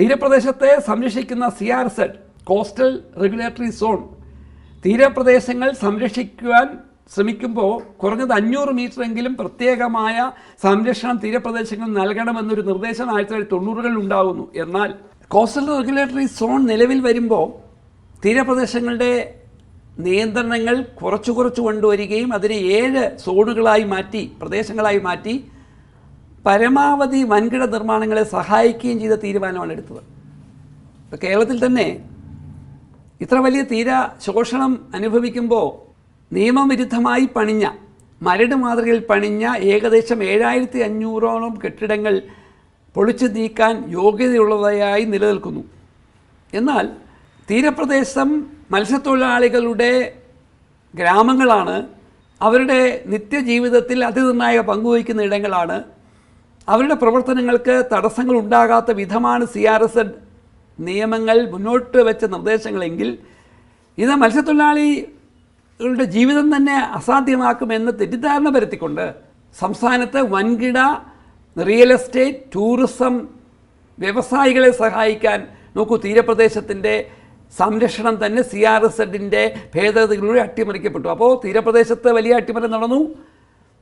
തീരപ്രദേശത്തെ സംരക്ഷിക്കുന്ന C R Z coastal regulatory zone തീരപ്രദേശങ്ങൾ സംരക്ഷിക്കുവാൻ ശ്രമിക്കുമ്പോൾ കുറഞ്ഞത് അഞ്ഞൂറ് മീറ്ററെങ്കിലും പ്രത്യേകമായ സംരക്ഷണം തീരപ്രദേശങ്ങൾ നൽകണമെന്നൊരു നിർദ്ദേശം ആയിരത്തി തൊള്ളായിരത്തി തൊണ്ണൂറുകളിൽ ഉണ്ടാകുന്നു എന്നാൽ കോസ്റ്റൽ റെഗുലേറ്ററി സോൺ നിലവിൽ വരുമ്പോൾ തീരപ്രദേശങ്ങളുടെ നിയന്ത്രണങ്ങൾ കുറച്ചു കുറച്ച് കൊണ്ടുവരികയും അതിനെ ഏഴ് സോണുകളായി മാറ്റി പ്രദേശങ്ങളായി മാറ്റി പരമാവധി വൻകിട നിർമ്മാണങ്ങളെ സഹായിക്കുകയും ചെയ്ത തീരുമാനമാണ് എടുത്തത്. ഇപ്പോൾ കേരളത്തിൽ തന്നെ ഇത്ര വലിയ തീര ശോഷണം അനുഭവിക്കുമ്പോൾ നിയമവിരുദ്ധമായി പണിഞ്ഞ മരട് മാതൃകയിൽ പണിഞ്ഞ ഏകദേശം ഏഴായിരത്തി അഞ്ഞൂറോളം കെട്ടിടങ്ങൾ പൊളിച്ചു നീക്കാൻ യോഗ്യതയുള്ളതായി നിലനിൽക്കുന്നു. എന്നാൽ തീരപ്രദേശം മത്സ്യത്തൊഴിലാളികളുടെ ഗ്രാമങ്ങളാണ് അവരുടെ നിത്യജീവിതത്തിൽ അതിനിർണായക പങ്കുവഹിക്കുന്ന ഇടങ്ങളാണ് അവരുടെ പ്രവർത്തനങ്ങൾക്ക് തടസ്സങ്ങൾ ഉണ്ടാകാത്ത വിധമാണ് സി ആർ എസ് എഡ് നിയമങ്ങൾ മുന്നോട്ട് വെച്ച നിർദ്ദേശങ്ങളെങ്കിൽ ഇത് മത്സ്യത്തൊഴിലാളികളുടെ ജീവിതം തന്നെ അസാധ്യമാക്കുമെന്ന് തെറ്റിദ്ധാരണ വരുത്തിക്കൊണ്ട് സംസ്ഥാനത്ത് വൻകിട റിയൽ എസ്റ്റേറ്റ് ടൂറിസം വ്യവസായികളെ സഹായിക്കാൻ നോക്കൂ തീരപ്രദേശത്തിന്റെ സംരക്ഷണം തന്നെ സി ആർ എസ് എഡിന്റെ ഭേദഗതികളിലൂടെ അട്ടിമറിക്കപ്പെട്ടു. അപ്പോൾ തീരപ്രദേശത്ത് വലിയ അട്ടിമറി നടന്നു.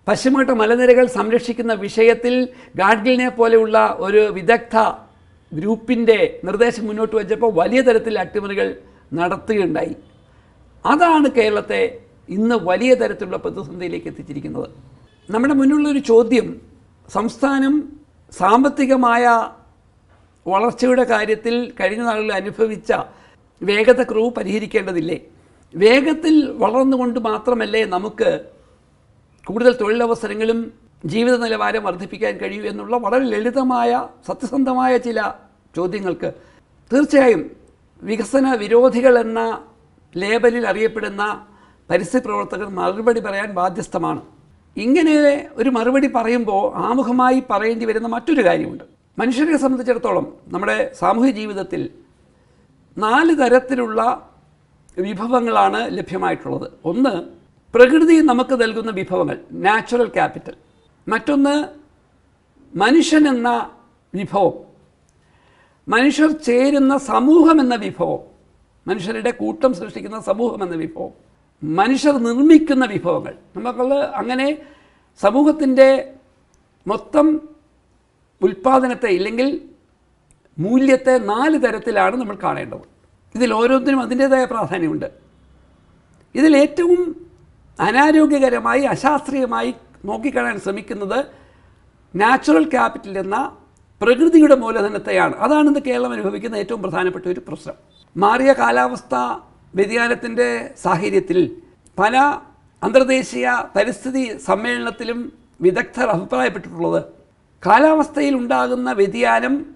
പശ്ചിമഘട്ട മലനിരകൾ സംരക്ഷിക്കുന്ന വിഷയത്തിൽ ഗാഡ്ഗിലിനെ പോലെയുള്ള ഒരു വിദഗ്ധ ഗ്രൂപ്പിന്റെ നിർദ്ദേശം മുന്നോട്ട് വച്ചപ്പോൾ വലിയ തരത്തിൽ അട്ടിമറികൾ നടത്തുകയുണ്ടായി. അതാണ് കേരളത്തെ ഇന്ന് വലിയ തരത്തിലുള്ള പ്രതിസന്ധിയിലേക്ക് എത്തിച്ചിരിക്കുന്നത്. നമ്മുടെ മുന്നിലുള്ളൊരു ചോദ്യം സംസ്ഥാനം സാമ്പത്തികമായ വളർച്ചയുടെ കാര്യത്തിൽ കഴിഞ്ഞ നാളുകളിൽ അനുഭവിച്ച വേഗത കുറവ് പരിഹരിക്കേണ്ടതില്ലേ? വേഗത്തിൽ വളർന്നുകൊണ്ട് മാത്രമല്ലേ നമുക്ക് കൂടുതൽ തൊഴിലവസരങ്ങളും ജീവിത നിലവാരം വർദ്ധിപ്പിക്കാൻ കഴിയൂ എന്നുള്ള വളരെ ലളിതമായ സത്യസന്ധമായ ചില ചോദ്യങ്ങൾക്ക് തീർച്ചയായും വികസന വിരോധികൾ എന്ന ലേബലിൽ അറിയപ്പെടുന്ന പരിസ്ഥിതി പ്രവർത്തകർ മറുപടി പറയാൻ ബാധ്യസ്ഥമാണ്. ഇങ്ങനെ ഒരു മറുപടി പറയുമ്പോൾ ആമുഖമായി പറയേണ്ടി വരുന്ന മറ്റൊരു കാര്യമുണ്ട്. മനുഷ്യരെ സംബന്ധിച്ചിടത്തോളം നമ്മുടെ സാമൂഹ്യ ജീവിതത്തിൽ നാല് തരത്തിലുള്ള വിഭവങ്ങളാണ് ലഭ്യമായിട്ടുള്ളത്. ഒന്ന് പ്രകൃതി നമുക്ക് നൽകുന്ന വിഭവങ്ങൾ നാച്ചുറൽ ക്യാപിറ്റൽ മറ്റൊന്ന് മനുഷ്യൻ എന്ന വിഭവം. മനുഷ്യർ ചേരുന്ന സമൂഹം എന്ന വിഭവം. മനുഷ്യരുടെ കൂട്ടം സൃഷ്ടിക്കുന്ന സമൂഹം എന്ന വിഭവം. മനുഷ്യർ നിർമ്മിക്കുന്ന വിഭവങ്ങൾ. നമുക്ക് അങ്ങനെ സമൂഹത്തിന്റെ മൊത്തം ഉൽപ്പാദനത്തെ ഇല്ലെങ്കിൽ മൂല്യത്തെ നാല് തരത്തിലാണ് നമ്മൾ കാണേണ്ടത്. ഇതിൽ ഓരോന്നിനും അതിന്റേതായ പ്രാധാന്യമുണ്ട്. ഇതിൽ ഏറ്റവും അനാരോഗ്യകരമായി അശാസ്ത്രീയമായി നോക്കിക്കാണാൻ ശ്രമിക്കുന്നത് നാച്ചുറൽ ക്യാപിറ്റൽ എന്ന പ്രകൃതിയുടെ മൂലധനത്തെയാണ്. അതാണ് ഇന്ന് കേരളം അനുഭവിക്കുന്ന ഏറ്റവും പ്രധാനപ്പെട്ട ഒരു പ്രശ്നം. മാറിയ കാലാവസ്ഥ വ്യതിയാനത്തിന്റെ സാഹചര്യത്തിൽ പല അന്തർദേശീയ പരിസ്ഥിതി സമ്മേളനത്തിലും വിദഗ്ധർ അഭിപ്രായപ്പെട്ടിട്ടുള്ളത് കാലാവസ്ഥയിൽ ഉണ്ടാകുന്ന വ്യതിയാനം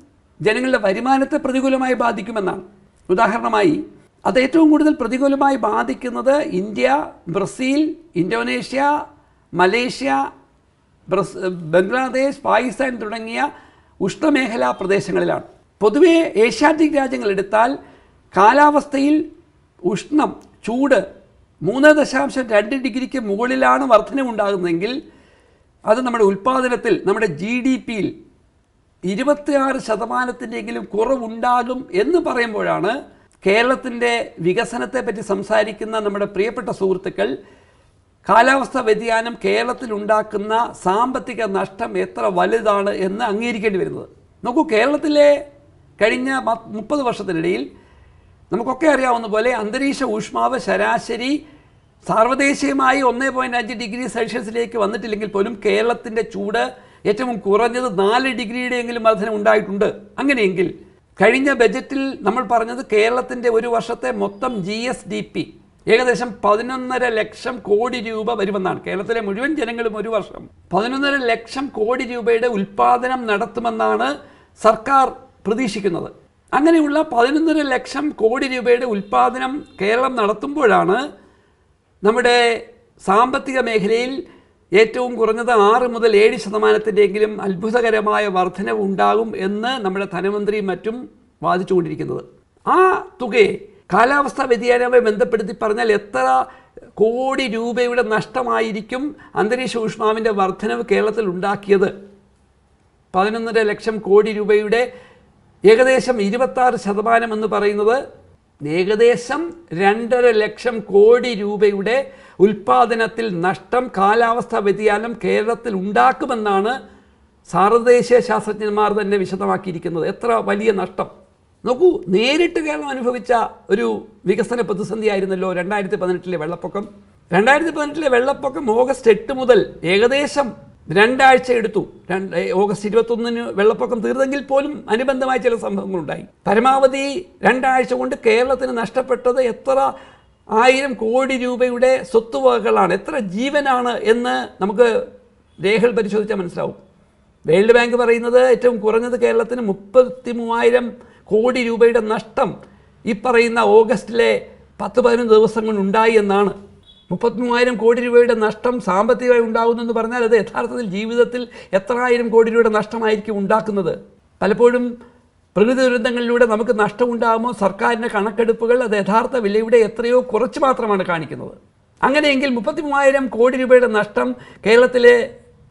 ജനങ്ങളുടെ വരുമാനത്തെ പ്രതികൂലമായി ബാധിക്കുമെന്നാണ്. ഉദാഹരണമായി അത് ഏറ്റവും കൂടുതൽ പ്രതികൂലമായി ബാധിക്കുന്നത് India Brazil Indonesia Malaysia Bangladesh Pakistan തുടങ്ങിയ ഉഷ്ണമേഖലാ പ്രദേശങ്ങളിലാണ്. പൊതുവേ ഏഷ്യാറ്റിക് രാജ്യങ്ങൾ എടുത്താൽ കാലാവസ്ഥയിൽ ഉഷ്ണം ചൂട് മൂന്ന് ദശാംശം രണ്ട് ഡിഗ്രിക്ക് മുകളിലാണ് വർധനവുണ്ടാകുന്നതെങ്കിൽ അത് നമ്മുടെ ഉൽപ്പാദനത്തിൽ നമ്മുടെ ജി ഡി പിയിൽ ഇരുപത്തിയാറ് ശതമാനത്തിന്റെയെങ്കിലും കുറവുണ്ടാകും എന്ന് പറയുമ്പോഴാണ് കേരളത്തിന്റെ വികസനത്തെപ്പറ്റി സംസാരിക്കുന്ന നമ്മുടെ പ്രിയപ്പെട്ട സുഹൃത്തുക്കൾ കാലാവസ്ഥ വ്യതിയാനം കേരളത്തിൽ ഉണ്ടാക്കുന്ന സാമ്പത്തിക നഷ്ടം എത്ര വലുതാണ് എന്ന് അംഗീകരിക്കേണ്ടി വരുന്നത്. നോക്കൂ കേരളത്തിലെ കഴിഞ്ഞ മുപ്പത് വർഷത്തിനിടയിൽ നമുക്കൊക്കെ അറിയാവുന്ന പോലെ അന്തരീക്ഷ ഊഷ്മാവ് ശരാശരി സാർവദേശീയമായി ഒന്നേ പോയിന്റ് അഞ്ച് ഡിഗ്രി സെൽഷ്യസിലേക്ക് വന്നിട്ടില്ലെങ്കിൽ പോലും കേരളത്തിന്റെ ചൂട് ഏറ്റവും കുറഞ്ഞത് നാല് ഡിഗ്രിയുടെയെങ്കിലും വർധന ഉണ്ടായിട്ടുണ്ട്. അങ്ങനെയെങ്കിൽ കഴിഞ്ഞ ബജറ്റിൽ നമ്മൾ പറഞ്ഞത് കേരളത്തിന്റെ ഒരു വർഷത്തെ മൊത്തം ജി എസ് ഡി പി ഏകദേശം പതിനൊന്നര ലക്ഷം കോടി രൂപ വരുമെന്നാണ്. കേരളത്തിലെ മുഴുവൻ ജനങ്ങളും ഒരു വർഷം പതിനൊന്നര ലക്ഷം കോടി രൂപയുടെ ഉൽപ്പാദനം നടത്തുമെന്നാണ് സർക്കാർ പ്രതീക്ഷിക്കുന്നത്. അങ്ങനെയുള്ള പതിനൊന്നര ലക്ഷം കോടി രൂപയുടെ ഉൽപ്പാദനം കേരളം നടത്തുമ്പോഴാണ് നമ്മുടെ സാമ്പത്തിക മേഖലയിൽ ഏറ്റവും കുറഞ്ഞത് ആറ് മുതൽ ഏഴ് ശതമാനത്തിന്റെയെങ്കിലും അത്ഭുതകരമായ വർധനവ് ഉണ്ടാകും എന്ന് നമ്മുടെ ധനമന്ത്രി മറ്റും വാദിച്ചുകൊണ്ടിരിക്കുന്നത്. ആ തുകയെ കാലാവസ്ഥാ വ്യതിയാനവുമായി ബന്ധപ്പെടുത്തി പറഞ്ഞാൽ എത്ര കോടി രൂപയുടെ നഷ്ടമായിരിക്കും അന്തരീക്ഷ ഊഷ്മാവിന്റെ വർധനവ് കേരളത്തിൽ ഉണ്ടാക്കിയത്? പതിനൊന്നര ലക്ഷം കോടി രൂപയുടെ ഏകദേശം ഇരുപത്താറ് ശതമാനം എന്ന് പറയുന്നത് ഏകദേശം രണ്ടര ലക്ഷം കോടി രൂപയുടെ ഉൽപാദനത്തിൽ നഷ്ടം കാലാവസ്ഥാ വ്യതിയാനം കേരളത്തിൽ ഉണ്ടാക്കുമെന്നാണ് സാർവദേശീയ ശാസ്ത്രജ്ഞന്മാർ തന്നെ വിശദമാക്കിയിരിക്കുന്നത്. എത്ര വലിയ നഷ്ടം? നോക്കൂ നേരിട്ട് കേരളം അനുഭവിച്ച ഒരു വികസന പ്രതിസന്ധി ആയിരുന്നല്ലോ രണ്ടായിരത്തി പതിനെട്ടിലെ വെള്ളപ്പൊക്കം. രണ്ടായിരത്തി പതിനെട്ടിലെ വെള്ളപ്പൊക്കം ഓഗസ്റ്റ് എട്ട് മുതൽ ഏകദേശം രണ്ടാഴ്ച എടുത്തു രണ്ട് ഓഗസ്റ്റ് ഇരുപത്തൊന്നിന് വെള്ളപ്പൊക്കം തീർന്നെങ്കിൽ പോലും അനുബന്ധമായ ചില സംഭവങ്ങളുണ്ടായി. പരമാവധി രണ്ടാഴ്ച കൊണ്ട് കേരളത്തിന് നഷ്ടപ്പെട്ടത് എത്ര ആയിരം കോടി രൂപയുടെ സ്വത്തുവകകളാണ്. എത്ര ജീവനാണ് എന്ന് നമുക്ക് രേഖകൾ പരിശോധിച്ചാൽ മനസ്സിലാവും. വേൾഡ് ബാങ്ക് പറയുന്നത് ഏറ്റവും കുറഞ്ഞത് കേരളത്തിന് മുപ്പത്തി മൂവായിരം കോടി രൂപയുടെ നഷ്ടം ഈ പറയുന്ന ഓഗസ്റ്റിലെ പത്ത് പതിനൊന്ന് ദിവസം ഉണ്ടായി എന്നാണ്. മുപ്പത്തി മൂവായിരം കോടി രൂപയുടെ നഷ്ടം സാമ്പത്തികമായി ഉണ്ടാകുന്നെന്ന് പറഞ്ഞാൽ അത് യഥാർത്ഥത്തിൽ ജീവിതത്തിൽ എത്ര ആയിരം കോടി രൂപയുടെ നഷ്ടമായിരിക്കും ഉണ്ടാക്കുന്നത്. പലപ്പോഴും പ്രകൃതി ദുരന്തങ്ങളിലൂടെ നമുക്ക് നഷ്ടമുണ്ടാകുമോ? സർക്കാരിന്റെ കണക്കെടുപ്പുകൾ അത് യഥാർത്ഥ വിലയുടെ എത്രയോ കുറച്ച് മാത്രമാണ് കാണിക്കുന്നത്. അങ്ങനെയെങ്കിൽ മുപ്പത്തി മൂവായിരം കോടി രൂപയുടെ നഷ്ടം കേരളത്തിലെ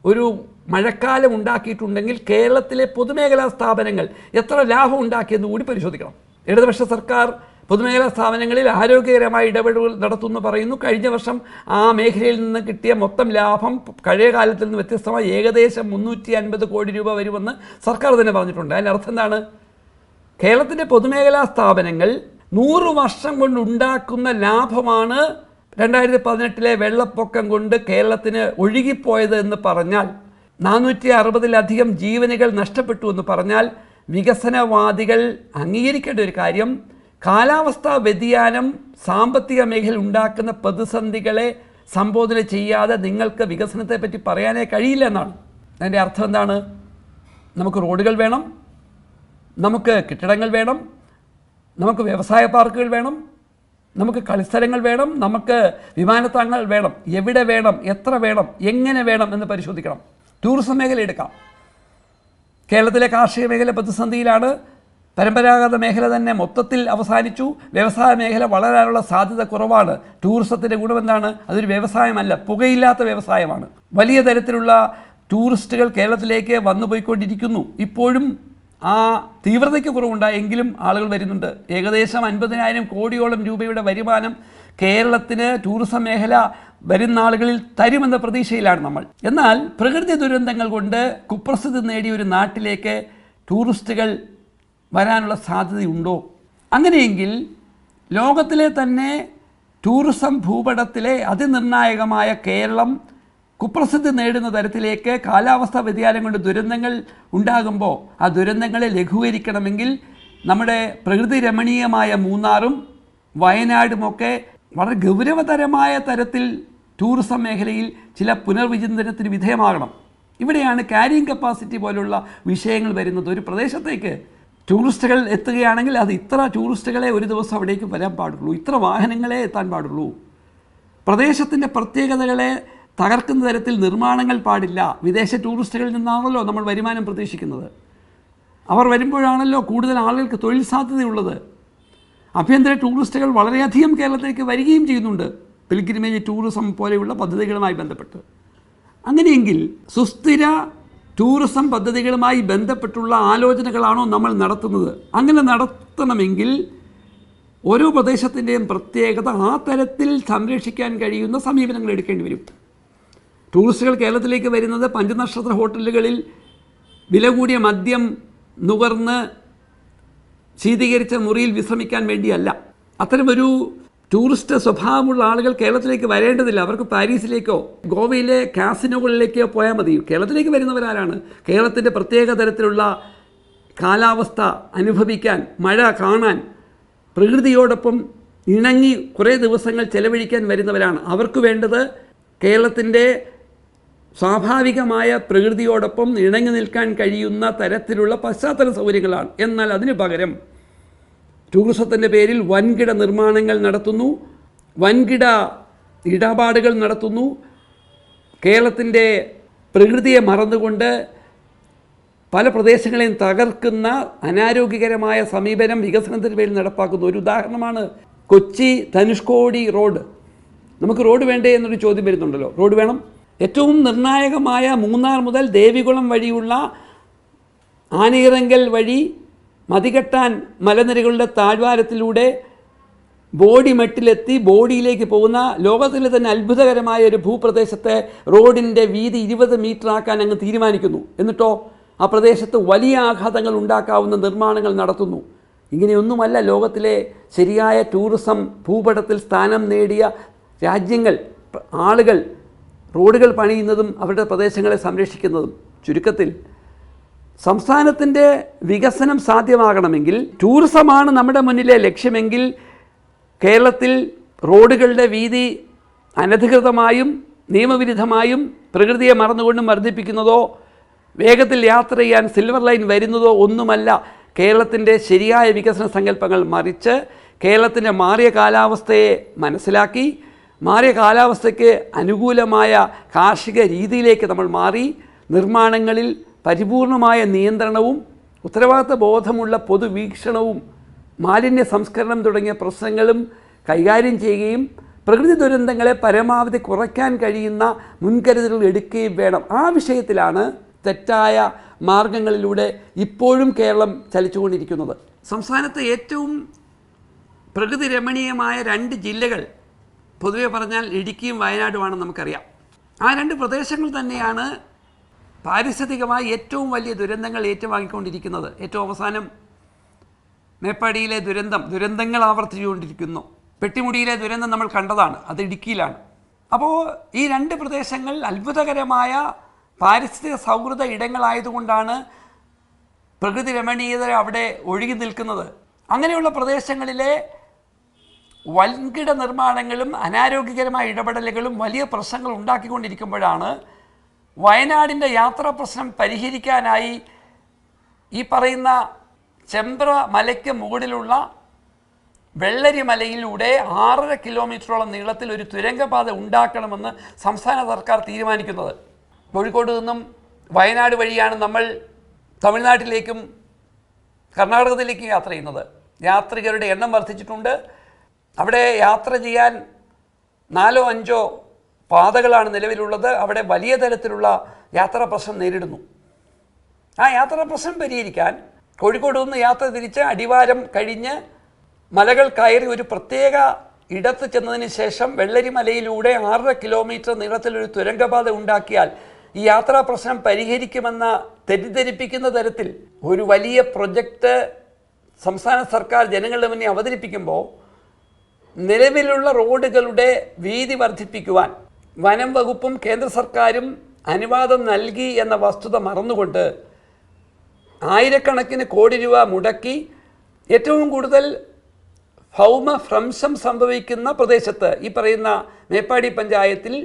ഒരു മഴക്കാലം ഉണ്ടാക്കിയിട്ടുണ്ടെങ്കിൽ കേരളത്തിലെ പൊതുമേഖലാ സ്ഥാപനങ്ങൾ എത്ര ലാഭം ഉണ്ടാക്കിയെന്ന് കൂടി പരിശോധിക്കണം. ഇടതുപക്ഷ സർക്കാർ പൊതുമേഖലാ സ്ഥാപനങ്ങളിൽ ആരോഗ്യകരമായ ഇടപെടലുകൾ നടത്തുമെന്ന് പറയുന്നു. കഴിഞ്ഞ വർഷം ആ മേഖലയിൽ നിന്ന് കിട്ടിയ മൊത്തം ലാഭം കഴിയ കാലത്തിൽ നിന്ന് വ്യത്യസ്തമായി ഏകദേശം മുന്നൂറ്റി അൻപത് കോടി രൂപ വരുമെന്ന് സർക്കാർ തന്നെ പറഞ്ഞിട്ടുണ്ട്. അതിന്റെ അർത്ഥം എന്താണ്? കേരളത്തിന്റെ പൊതുമേഖലാ സ്ഥാപനങ്ങൾ നൂറ് വർഷം കൊണ്ട് ഉണ്ടാക്കുന്ന ലാഭമാണ് രണ്ടായിരത്തി പതിനെട്ടിലെ വെള്ളപ്പൊക്കം കൊണ്ട് കേരളത്തിന് ഒഴുകിപ്പോയത് എന്ന് പറഞ്ഞാൽ നാനൂറ്റി അറുപതിലധികം ജീവനുകൾ നഷ്ടപ്പെട്ടു എന്ന് പറഞ്ഞാൽ വികസനവാദികൾ അംഗീകരിക്കേണ്ട ഒരു കാര്യം കാലാവസ്ഥാ വ്യതിയാനം സാമ്പത്തിക മേഖല ഉണ്ടാക്കുന്ന പ്രതിസന്ധികളെ സംബോധന ചെയ്യാതെ നിങ്ങൾക്ക് വികസനത്തെപ്പറ്റി പറയാനേ കഴിയില്ല എന്നാണ്. അതിന്റെ അർത്ഥം എന്താണ്? നമുക്ക് റോഡുകൾ വേണം നമുക്ക് കെട്ടിടങ്ങൾ വേണം നമുക്ക് വ്യവസായ പാർക്കുകൾ വേണം നമുക്ക് കളിസ്ഥലങ്ങൾ വേണം നമുക്ക് വിമാനത്താവളങ്ങൾ വേണം. എവിടെ വേണം എത്ര വേണം എങ്ങനെ വേണം എന്ന് പരിശോധിക്കണം. ടൂറിസം മേഖല എടുക്കാം. കേരളത്തിലെ കാർഷിക മേഖല പ്രതിസന്ധിയിലാണ്. പരമ്പരാഗത മേഖല തന്നെ മൊത്തത്തിൽ അവസാനിച്ചു. വ്യവസായ മേഖല വളരാനുള്ള സാധ്യത കുറവാണ്. ടൂറിസത്തിന്റെ ഗുണമെന്താണ്? അതൊരു വ്യവസായമല്ല പുകയില്ലാത്ത വ്യവസായമാണ്. വലിയ തരത്തിലുള്ള ടൂറിസ്റ്റുകൾ കേരളത്തിലേക്ക് വന്നു പോയിക്കൊണ്ടിരിക്കുന്നു ഇപ്പോഴും ആ തീവ്രതയ്ക്ക് കുറവുണ്ടായെങ്കിലും ആളുകൾ വരുന്നുണ്ട്. ഏകദേശം അൻപതിനായിരം കോടിയോളം രൂപയുടെ വരുമാനം കേരളത്തിന് ടൂറിസം മേഖല വരുന്ന ആളുകളിൽ തരുമെന്ന പ്രതീക്ഷയിലാണ് നമ്മൾ. എന്നാൽ പ്രകൃതി ദുരന്തങ്ങൾ കൊണ്ട് കുപ്രസിദ്ധി നേടിയ ഒരു നാട്ടിലേക്ക് ടൂറിസ്റ്റുകൾ വരാനുള്ള സാധ്യതയുണ്ടോ? അങ്ങനെയെങ്കിൽ ലോകത്തിലെ തന്നെ ടൂറിസം ഭൂപടത്തിലെ അതിനിർണായകമായ കേരളം കുപ്രസിദ്ധി നേടുന്ന തരത്തിലേക്ക് കാലാവസ്ഥാ വ്യതിയാനം കൊണ്ട് ദുരന്തങ്ങൾ ഉണ്ടാകുമ്പോൾ ആ ദുരന്തങ്ങളെ ലഘൂകരിക്കണമെങ്കിൽ നമ്മുടെ പ്രകൃതി രമണീയമായ മൂന്നാറും വയനാടുമൊക്കെ വളരെ ഗൗരവതരമായ തരത്തിൽ ടൂറിസം മേഖലയിൽ ചില പുനർവിചിന്തനത്തിന് വിധേയമാകണം. ഇവിടെയാണ് കാരിയിങ് കപ്പാസിറ്റി പോലുള്ള വിഷയങ്ങൾ വരുന്നത്. ഒരു പ്രദേശത്തേക്ക് ടൂറിസ്റ്റുകൾ എത്തുകയാണെങ്കിൽ അത് ഇത്ര ടൂറിസ്റ്റുകളെ ഒരു ദിവസം അവിടേക്ക് വരാൻ പാടുള്ളൂ. ഇത്ര വാഹനങ്ങളെ എത്താൻ പാടുള്ളൂ. പ്രദേശത്തിന്റെ പ്രത്യേകതകളെ തകർക്കുന്ന തരത്തിൽ നിർമ്മാണങ്ങൾ പാടില്ല. വിദേശ ടൂറിസ്റ്റുകളിൽ നിന്നാണല്ലോ നമ്മൾ വരുമാനം പ്രതീക്ഷിക്കുന്നത്. അവർ വരുമ്പോഴാണല്ലോ കൂടുതൽ ആളുകൾക്ക് തൊഴിൽ സാധ്യതയുള്ളത്. ആഭ്യന്തര ടൂറിസ്റ്റുകൾ വളരെയധികം കേരളത്തിലേക്ക് വരികയും ചെയ്യുന്നുണ്ട്. പിൽഗ്രിമേജ് ടൂറിസം പോലെയുള്ള പദ്ധതികളുമായി ബന്ധപ്പെട്ട്. അങ്ങനെയെങ്കിൽ സുസ്ഥിര ടൂറിസം പദ്ധതികളുമായി ബന്ധപ്പെട്ടുള്ള ആലോചനകളാണോ നമ്മൾ നടത്തുന്നത്? അങ്ങനെ നടത്തണമെങ്കിൽ ഓരോ പ്രദേശത്തിന്റെയും പ്രത്യേകത ആ തരത്തിൽ സംരക്ഷിക്കാൻ കഴിയുന്ന സമീപനങ്ങൾ എടുക്കേണ്ടി വരും. ടൂറിസ്റ്റുകൾ കേരളത്തിലേക്ക് വരുന്നത് പഞ്ചനക്ഷത്ര ഹോട്ടലുകളിൽ വില കൂടിയ മദ്യം നുകർന്ന് ശീതീകരിച്ച മുറിയിൽ വിശ്രമിക്കാൻ വേണ്ടിയല്ല. അത്തരമൊരു ടൂറിസ്റ്റ് സ്വഭാവമുള്ള ആളുകൾ കേരളത്തിലേക്ക് വരേണ്ടതില്ല. അവർക്ക് പാരീസിലേക്കോ ഗോവയിലെ കാസിനോകളിലേക്കോ പോയാൽ മതി. കേരളത്തിലേക്ക് വരുന്നവരാരാണ്? കേരളത്തിന്റെ പ്രത്യേക തരത്തിലുള്ള കാലാവസ്ഥ അനുഭവിക്കാൻ മഴ കാണാൻ പ്രകൃതിയോടൊപ്പം ഇണങ്ങി കുറേ ദിവസങ്ങൾ ചെലവഴിക്കാൻ വരുന്നവരാണ്. അവർക്ക് വേണ്ടത് കേരളത്തിന്റെ സ്വാഭാവികമായ പ്രകൃതിയോടൊപ്പം ഇണങ്ങി നിൽക്കാൻ കഴിയുന്ന തരത്തിലുള്ള പശ്ചാത്തല സൗകര്യങ്ങളാണ്. എന്നാൽ അതിനു പകരം ടൂറിസത്തിന്റെ പേരിൽ വൻകിട നിർമ്മാണങ്ങൾ നടത്തുന്നു. വൻകിട ഇടപാടുകൾ നടത്തുന്നു. കേരളത്തിന്റെ പ്രകൃതിയെ മറന്നുകൊണ്ട് പല പ്രദേശങ്ങളെയും തകർക്കുന്ന അനാരോഗ്യകരമായ സമീപനം വികസനത്തിന് പേരിൽ നടപ്പാക്കുന്ന ഒരു ഉദാഹരണമാണ് കൊച്ചി ധനുഷ്കോടി റോഡ്. നമുക്ക് റോഡ് വേണ്ടേ എന്നൊരു ചോദ്യം വരുന്നുണ്ടല്ലോ. റോഡ് വേണം? ഏറ്റവും നിർണായകമായ മൂന്നാർ മുതൽ ദേവികുളം വഴിയുള്ള ആനയിറങ്കൽ വഴി മതികെട്ടാൻ മലനിരകളുടെ താഴ്വാരത്തിലൂടെ ബോഡി മെട്ടിലെത്തി ബോഡിയിലേക്ക് പോകുന്ന ലോകത്തിലെ തന്നെ അത്ഭുതകരമായ ഒരു ഭൂപ്രദേശത്തെ റോഡിന്റെ വീതി ഇരുപത് മീറ്റർ ആക്കാൻ അങ്ങ് തീരുമാനിക്കുന്നു. എന്നിട്ടോ ആ പ്രദേശത്ത് വലിയ ആഘാതങ്ങൾ ഉണ്ടാക്കാവുന്ന നിർമ്മാണങ്ങൾ നടത്തുന്നു. ഇങ്ങനെയൊന്നുമല്ല ലോകത്തിലെ ശരിയായ ടൂറിസം ഭൂപടത്തിൽ സ്ഥാനം നേടിയ രാജ്യങ്ങൾ ആളുകൾ റോഡുകൾ പണിയുന്നതും അവരുടെ പ്രദേശങ്ങളെ സംരക്ഷിക്കുന്നതും ചുരുക്കത്തിൽ സംസ്ഥാനത്തിന്റെ വികസനം സാധ്യമാകണമെങ്കിൽ ടൂറിസമാണ് നമ്മുടെ മുന്നിലെ ലക്ഷ്യമെങ്കിൽ കേരളത്തിൽ റോഡുകളുടെ വീതി അനധികൃതമായും നിയമവിരുദ്ധമായും പ്രകൃതിയെ മറന്നുകൊണ്ടും വർദ്ധിപ്പിക്കുന്നതോ വേഗത്തിൽ യാത്ര ചെയ്യാൻ സിൽവർ ലൈൻ വരുന്നതോ ഒന്നുമല്ല കേരളത്തിന്റെ ശരിയായ വികസന സങ്കല്പങ്ങൾ മറിച്ച് കേരളത്തിന്റെ മാറിയ കാലാവസ്ഥയെ മനസ്സിലാക്കി മാറിയ കാലാവസ്ഥയ്ക്ക് അനുകൂലമായ കാർഷിക രീതിയിലേക്ക് നമ്മൾ മാറി നിർമ്മാണങ്ങളിൽ പരിപൂർണമായ നിയന്ത്രണവും ഉത്തരവാദിത്ത ബോധമുള്ള പൊതുവീക്ഷണവും മാലിന്യ സംസ്കരണം തുടങ്ങിയ പ്രശ്നങ്ങളും കൈകാര്യം ചെയ്യുകയും പ്രകൃതി ദുരന്തങ്ങളെ പരമാവധി കുറയ്ക്കാൻ കഴിയുന്ന മുൻകരുതലുകൾ എടുക്കുകയും വേണം. ആ വിഷയത്തിലാണ് തെറ്റായ മാർഗങ്ങളിലൂടെ ഇപ്പോഴും കേരളം ചലിച്ചുകൊണ്ടിരിക്കുന്നത്. സംസ്ഥാനത്തെ ഏറ്റവും പ്രകൃതി രമണീയമായ രണ്ട് ജില്ലകൾ പൊതുവെ പറഞ്ഞാൽ ഇടുക്കിയും വയനാടുമാണെന്ന് നമുക്കറിയാം. ആ രണ്ട് പ്രദേശങ്ങൾ തന്നെയാണ് പാരിസ്ഥിതികമായി ഏറ്റവും വലിയ ദുരന്തങ്ങൾ ഏറ്റുവാങ്ങിക്കൊണ്ടിരിക്കുന്നത്. ഏറ്റവും അവസാനം മേപ്പാടിയിലെ ദുരന്തം ദുരന്തങ്ങൾ ആവർത്തിച്ചുകൊണ്ടിരിക്കുന്നു. പെട്ടിമുടിയിലെ ദുരന്തം നമ്മൾ കണ്ടതാണ് അത് ഇടുക്കിയിലാണ്. അപ്പോൾ ഈ രണ്ട് പ്രദേശങ്ങൾ അത്ഭുതകരമായ പാരിസ്ഥിതിക സൗഹൃദ ഇടങ്ങളായതുകൊണ്ടാണ് പ്രകൃതി രമണീയത അവിടെ ഒഴുകി നിൽക്കുന്നത്. അങ്ങനെയുള്ള പ്രദേശങ്ങളിലെ വൻകിട നിർമ്മാണങ്ങളും അനാരോഗ്യകരമായ ഇടപെടലുകളും വലിയ പ്രശ്നങ്ങൾ ഉണ്ടാക്കിക്കൊണ്ടിരിക്കുമ്പോഴാണ് വയനാടിന്റെ യാത്രാ പ്രശ്നം പരിഹരിക്കാനായി ഈ പറയുന്ന ചെമ്പ്ര മലയ്ക്ക് മുകളിലുള്ള വെള്ളരി മലയിലൂടെ ആറര കിലോമീറ്ററോളം നീളത്തിൽ ഒരു തുരങ്കപാത ഉണ്ടാക്കണമെന്ന് സംസ്ഥാന സർക്കാർ തീരുമാനിക്കുന്നത്. കോഴിക്കോട് നിന്നും വയനാട് വഴിയാണ് നമ്മൾ തമിഴ്നാട്ടിലേക്കും കർണാടകത്തിലേക്കും യാത്ര ചെയ്യുന്നത്. യാത്രികരുടെ എണ്ണം വർദ്ധിച്ചിട്ടുണ്ട്. അവിടെ യാത്ര ചെയ്യാൻ നാലോ അഞ്ചോ പാതകളാണ് നിലവിലുള്ളത്. അവിടെ വലിയ തരത്തിലുള്ള യാത്രാ പ്രശ്നം നേരിടുന്നു. ആ യാത്രാ പ്രശ്നം പരിഹരിക്കാൻ കോഴിക്കോട് നിന്ന് യാത്ര തിരിച്ച് അടിവാരം കഴിഞ്ഞ് മലകൾ കയറി ഒരു പ്രത്യേക ഇടത്ത് ചെന്നതിന് ശേഷം വെള്ളരിമലയിലൂടെ ആറര കിലോമീറ്റർ നീളത്തിലൊരു തുരങ്കപാത ഉണ്ടാക്കിയാൽ ഈ യാത്രാ പ്രശ്നം പരിഹരിക്കുമെന്ന തെറ്റിദ്ധരിപ്പിക്കുന്ന തരത്തിൽ ഒരു വലിയ പ്രൊജക്റ്റ് സംസ്ഥാന സർക്കാർ ജനങ്ങളുടെ മുന്നിൽ അവതരിപ്പിക്കുമ്പോൾ നിലവിലുള്ള റോഡുകളുടെ വീതി വർദ്ധിപ്പിക്കുവാൻ വനം വകുപ്പും കേന്ദ്ര സർക്കാരും അനുവാദം നൽകി എന്ന വസ്തുത മറന്നുകൊണ്ട് ആയിരക്കണക്കിന് കോടി രൂപ മുടക്കി ഏറ്റവും കൂടുതൽ ഭൗമ ഭ്രംശം സംഭവിക്കുന്ന പ്രദേശത്ത് ഈ പറയുന്ന മേപ്പാടി പഞ്ചായത്തിൽ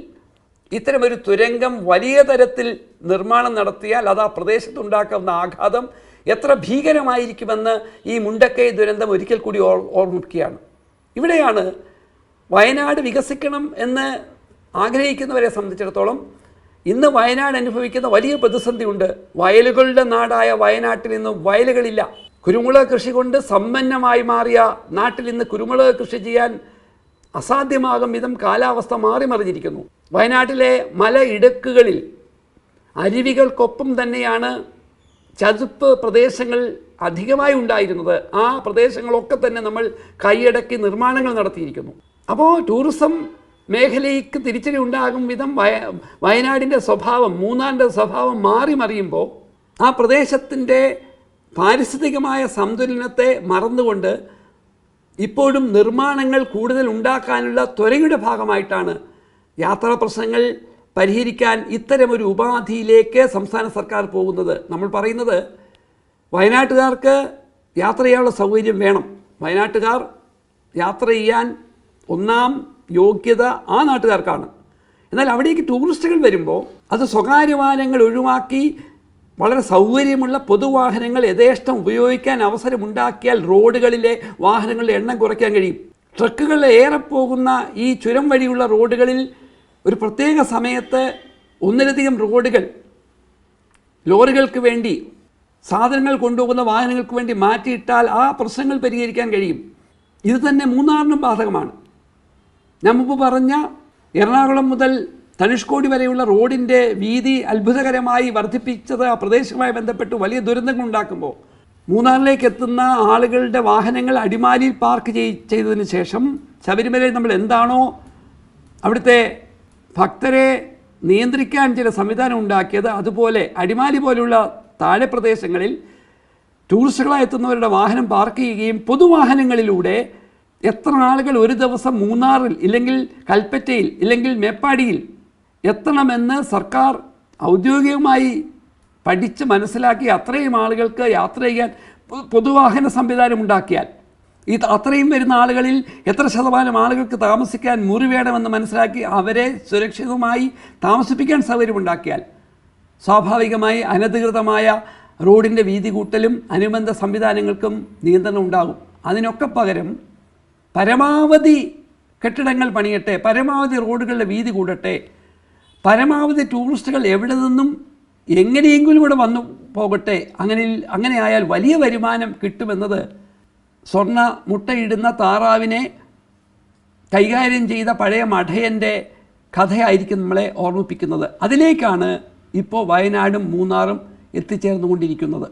ഇത്തരമൊരു തുരങ്കം വലിയ തരത്തിൽ നിർമ്മാണം നടത്തിയാൽ അത് ആ പ്രദേശത്തുണ്ടാക്കുന്ന ആഘാതം എത്ര ഭീകരമായിരിക്കുമെന്ന് ഈ മുണ്ടക്കൈ ദുരന്തം ഒരിക്കൽ കൂടി ഓർ ഓർമ്മിക്കുകയാണ്. ഇവിടെയാണ് വയനാട് വികസിക്കണം എന്ന് ആഗ്രഹിക്കുന്നവരെ സംബന്ധിച്ചിടത്തോളം ഇന്ന് വയനാട് അനുഭവിക്കുന്ന വലിയ പ്രതിസന്ധിയുണ്ട്. വയലുകളുടെ നാടായ വയനാട്ടിൽ ഇന്ന് വയലുകളില്ല. കുരുമുളക് കൃഷി കൊണ്ട് സമ്പന്നമായി മാറിയ നാട്ടിൽ ഇന്ന് കുരുമുളക് കൃഷി ചെയ്യാൻ അസാധ്യമാകും വിധം കാലാവസ്ഥ മാറിമറിഞ്ഞിരിക്കുന്നു. വയനാട്ടിലെ മല ഇടുക്കുകളിൽ അരുവികൾക്കൊപ്പം തന്നെയാണ് ചതുപ്പ് പ്രദേശങ്ങൾ അധികമായി ഉണ്ടായിരുന്നത് ആ പ്രദേശങ്ങളൊക്കെ തന്നെ നമ്മൾ കൈയടക്കി നിർമ്മാണങ്ങൾ നടത്തിയിരിക്കുന്നു. അപ്പോൾ ടൂറിസം മേഖലയ്ക്ക് തിരിച്ചടി ഉണ്ടാകും വിധം വയ വയനാടിന്റെ സ്വഭാവം മൂന്നാറിന്റെ സ്വഭാവം മാറി മറിയുമ്പോൾ ആ പ്രദേശത്തിന്റെ പാരിസ്ഥിതികമായ സന്തുലനത്തെ മറന്നുകൊണ്ട് ഇപ്പോഴും നിർമ്മാണങ്ങൾ കൂടുതൽ ഉണ്ടാക്കാനുള്ള ത്വരയുടെ ഭാഗമായിട്ടാണ് യാത്രാ പ്രശ്നങ്ങൾ പരിഹരിക്കാൻ ഇത്തരമൊരു ഉപാധിയിലേക്ക് സംസ്ഥാന സർക്കാർ പോകുന്നത്. നമ്മൾ പറയുന്നത് വയനാട്ടുകാർക്ക് യാത്ര ചെയ്യാനുള്ള സൗകര്യം വേണം. വയനാട്ടുകാർ യാത്ര ചെയ്യാൻ ഒന്നാം യോഗ്യത ആ നാട്ടുകാർക്കാണ്. എന്നാൽ അവിടേക്ക് ടൂറിസ്റ്റുകൾ വരുമ്പോൾ അത് സ്വകാര്യ വാഹനങ്ങൾ ഒഴിവാക്കി വളരെ സൗകര്യമുള്ള പൊതുവാഹനങ്ങൾ യഥേഷ്ടം ഉപയോഗിക്കാൻ അവസരമുണ്ടാക്കിയാൽ റോഡുകളിലെ വാഹനങ്ങളുടെ എണ്ണം കുറയ്ക്കാൻ കഴിയും. ട്രക്കുകൾ ഏറെ പോകുന്ന ഈ ചുരം വഴിയുള്ള റോഡുകളിൽ ഒരു പ്രത്യേക സമയത്ത് ഒന്നിലധികം റോഡുകൾ ലോറികൾക്ക് വേണ്ടി സാധനങ്ങൾ കൊണ്ടുപോകുന്ന വാഹനങ്ങൾക്ക് വേണ്ടി മാറ്റിയിട്ടാൽ ആ പ്രശ്നങ്ങൾ പരിഹരിക്കാൻ കഴിയും. ഇത് തന്നെ മൂന്നാറിനും ബാധകമാണ്. മുമ്പ് പറഞ്ഞ എറണാകുളം മുതൽ ധനുഷ്കോടി വരെയുള്ള റോഡിന്റെ വീതി അത്ഭുതകരമായി വർദ്ധിപ്പിച്ചത് ആ പ്രദേശവുമായി ബന്ധപ്പെട്ട് വലിയ ദുരന്തങ്ങൾ ഉണ്ടാക്കുമ്പോൾ മൂന്നാറിലേക്ക് എത്തുന്ന ആളുകളുടെ വാഹനങ്ങൾ അടിമാലിയിൽ പാർക്ക് ചെയ് ചെയ്തതിന് ശേഷം ശബരിമലയിൽ നമ്മൾ എന്താണോ അവിടുത്തെ ഭക്തരെ നിയന്ത്രിക്കാൻ ചില സംവിധാനം ഉണ്ടാക്കിയത് അതുപോലെ അടിമാലി പോലുള്ള താഴെ പ്രദേശങ്ങളിൽ ടൂറിസ്റ്റുകളായി എത്തുന്നവരുടെ വാഹനം പാർക്ക് ചെയ്യുകയും പൊതുവാഹനങ്ങളിലൂടെ എത്ര ആളുകൾ ഒരു ദിവസം മൂന്നാറിൽ ഇല്ലെങ്കിൽ കൽപ്പറ്റയിൽ ഇല്ലെങ്കിൽ മേപ്പാടിയിൽ എത്തണമെന്ന് സർക്കാർ ഔദ്യോഗികമായി പഠിച്ച് മനസ്സിലാക്കി അത്രയും ആളുകൾക്ക് യാത്ര ചെയ്യാൻ പൊതുവാഹന സംവിധാനം ഉണ്ടാക്കിയാൽ ഈ അത്രയും വരുന്ന ആളുകളിൽ എത്ര ശതമാനം ആളുകൾക്ക് താമസിക്കാൻ മുറി വേണമെന്ന് മനസ്സിലാക്കി അവരെ സുരക്ഷിതമായി താമസിപ്പിക്കാൻ സൗകര്യമുണ്ടാക്കിയാൽ സ്വാഭാവികമായി അനധികൃതമായ റോഡിന്റെ വീതി കൂട്ടലും അനുബന്ധ സംവിധാനങ്ങൾക്കും നിയന്ത്രണം ഉണ്ടാകും. അതിനൊക്കെ പകരം പരമാവധി കെട്ടിടങ്ങൾ പണിയട്ടെ പരമാവധി റോഡുകളുടെ വീതി കൂടട്ടെ പരമാവധി ടൂറിസ്റ്റുകൾ എവിടെ നിന്നും എങ്ങനെയെങ്കിലും ഇവിടെ വന്നു പോകട്ടെ അങ്ങനെ അങ്ങനെ ആയാൽ വലിയ വരുമാനം കിട്ടുമെന്നത് സ്വർണ മുട്ടയിടുന്ന താറാവിനെ കൈകാര്യം ചെയ്ത പഴയ മഠയന്റെ കഥയായിരിക്കും നമ്മളെ ഓർമ്മിപ്പിക്കുന്നത്. അതിലേക്കാണ് ഇപ്പോൾ വയനാടും മൂന്നാറും എത്തിച്ചേർന്നുകൊണ്ടിരിക്കുന്നത്.